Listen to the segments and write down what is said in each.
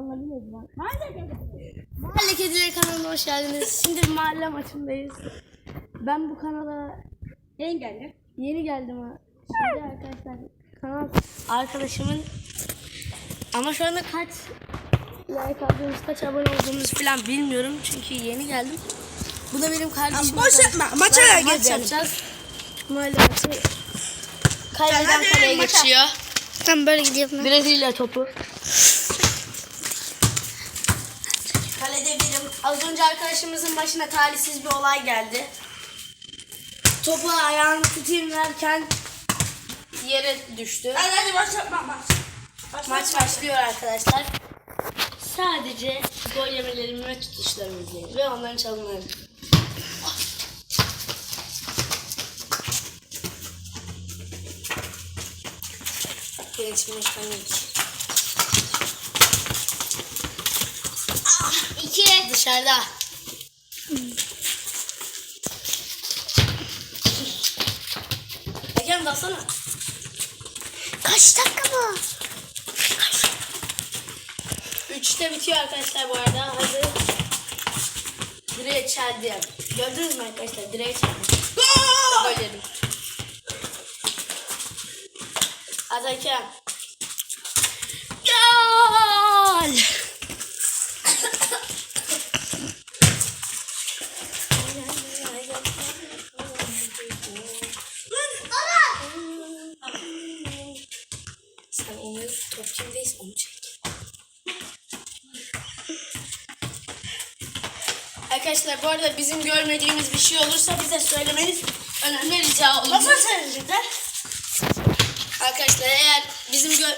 Neydi lan? Mahalle Kedileri. Mahalle Kedileri kanalına hoş geldiniz. Şimdi bir mahalle maçındayız. Ben bu kanala Yayın geldi. yeni geldim ha. Şimdi arkadaşlar kanal arkadaşımın ama şu anda kaç like aldığımız, kaç abone olduğumuz falan bilmiyorum. Çünkü yeni geldim. Bu da benim kardeşim. boş yapma, maça Ben- maç geçelim. yapacağız. Mahalle maçı. Kaleden kaleye geçiyor. Tam böyle gidiyorum. Brezilya topu. Az önce arkadaşımızın başına talihsiz bir olay geldi. Topu ayağını tutayım derken yere düştü. Hadi hadi baş yapma baş. Baş, Maç başlıyor arkadaşlar. Sadece gol yemelerimi ve tutuşlarımı izleyin. Ve onların çalımlarını. Gençim İki. Dışarıda. Hakem baksana. Kaç dakika bu? Üçte bitiyor arkadaşlar bu arada. Hadi. Direğe çeldi. Gördünüz mü arkadaşlar? Direğe çeldi. Gol! Gol yedim. Hadi hakem. Sen onu top kimdeyiz onu çek. Arkadaşlar bu arada bizim görmediğimiz bir şey olursa bize söylemeniz önemli rica olur. Nasıl söyleyecekler? Arkadaşlar eğer bizim gör...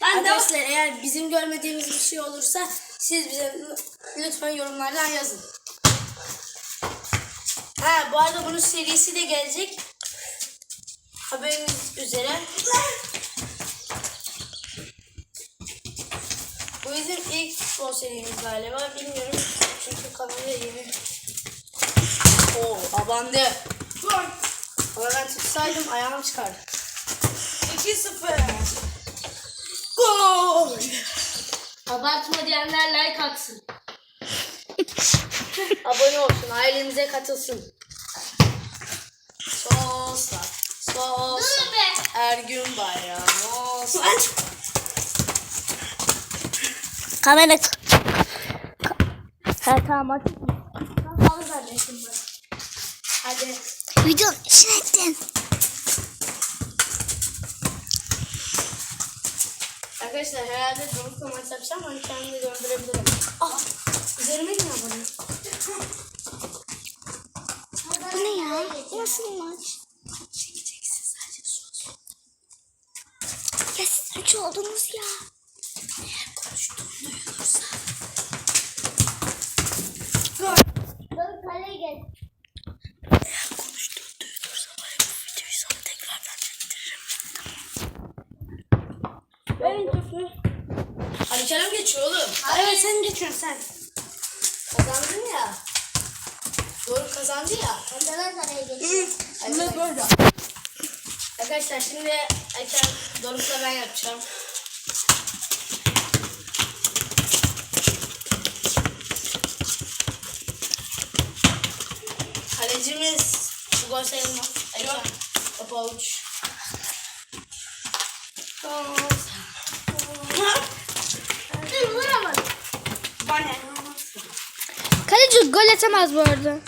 Ben de Arkadaşlar eğer bizim görmediğimiz bir şey olursa siz bize lütfen yorumlardan yazın. Ha bu arada bunun serisi de gelecek. Haberiniz üzere. Bizim ilk futbol serimiz galiba. Bilmiyorum. Çünkü kanalı yeni. Oo abandı. Gol. Ama ben tutsaydım ayağım çıkardı. 2-0. Gol! Abartma diyenler like atsın. Abone olsun, ailemize katılsın. Sosa, sosa. Ergün Bayram, olsa. Kamera. Ha tamam hadi. Tamam kardeşim ben. Hadi. Videonun içine ettin. Arkadaşlar herhalde donukla maç yapacağım ama kendimi döndürebilirim. Ah! Üzerime ne abone? Bu ne ya? Nasıl maç? Ya siz üç oldunuz ya. Gol. Dur kaleye gel. Verin topu. Hadi Kerem geçiyor oğlum. Evet sen geçiyorsun sen. Kazandın ya. Doğru kazandı ya. Ben de ben kaleye geçiyorum. Şimdi böyle. Arkadaşlar şimdi Ekrem Doruk'la ben yapacağım. Sayılmaz. Ekrem topu avuç. Dur vuramadım. Bana. Kaleci gol atamaz bu arada.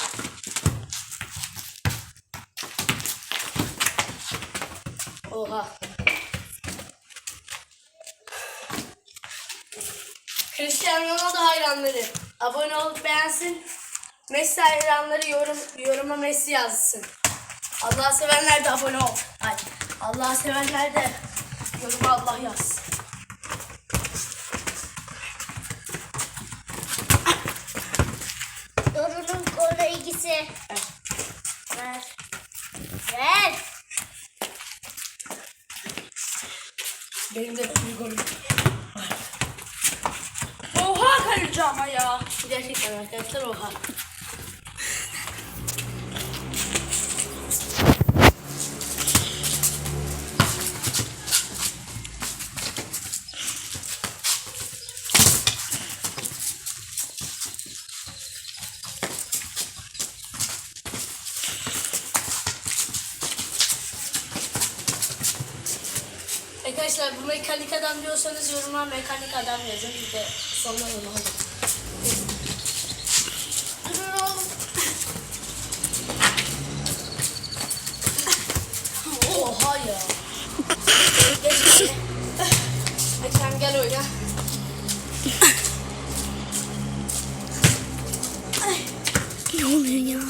Oha. Cristiano Ronaldo hayranları abone olup beğensin. Messi hayranları yorum yoruma Messi yazsın. Allah sevenler de abone ol. Ay, Allah sevenler de yoruma Allah yazsın. Dorun'un kola ilgisi. Evet. Ver. Ver. Benim de golüm. Oha ama ya. Gerçekten arkadaşlar oha. Arkadaşlar bu mekanik adam diyorsanız yoruma mekanik adam yazın. Bir de sonra onu alın. Durun oğlum. Oha ya. Ekrem gel oyna. Ne oluyor ya?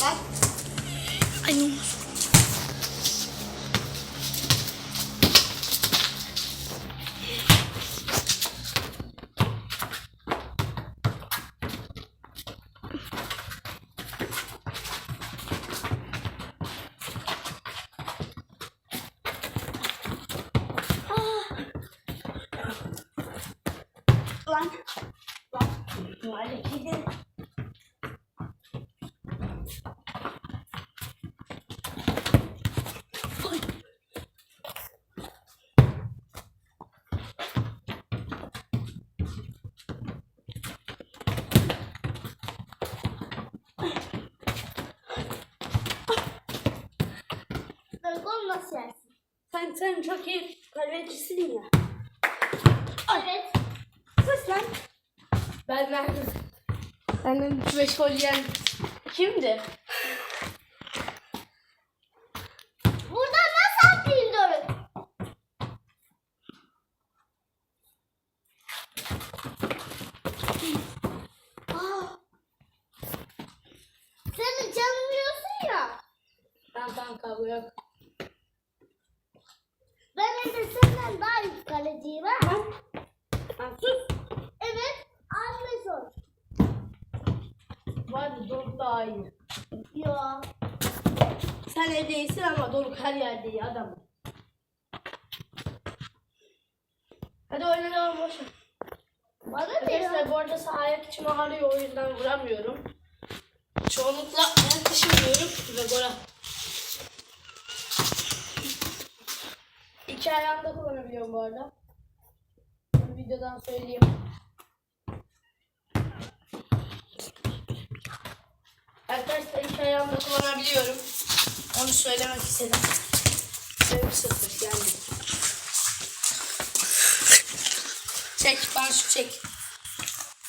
Bak. Ay ne oluyor? Nasıl yersin? Sen sen çok iyi kalecisin ya. Evet. Sus lan. Ben nerede? Benden 3-5 gol yiyen kimdi? Burada nasıl atayım Doruk? Aa. Sen de canımıyorsun ya. Tamam tamam kavga yok. Ben de senden daha iyi kaleciyim ha. Lan sus. Vardı Doruk daha iyi. Yo. Sen evde iyisin ama Doruk her yerde iyi adam. Hadi oyna devam boş ver. Bana ne ya? Arkadaşlar bu arada sağ ayak içim ağrıyor o yüzden vuramıyorum. Çoğunlukla ayak dışı vuruyorum ve gol at- İki ayağımda kullanabiliyorum bu arada. Videodan söyleyeyim. Arkadaşlar iki ayağımda kullanabiliyorum. Onu söylemek istedim. Benim sıfır yani. Çek, bana şu çek.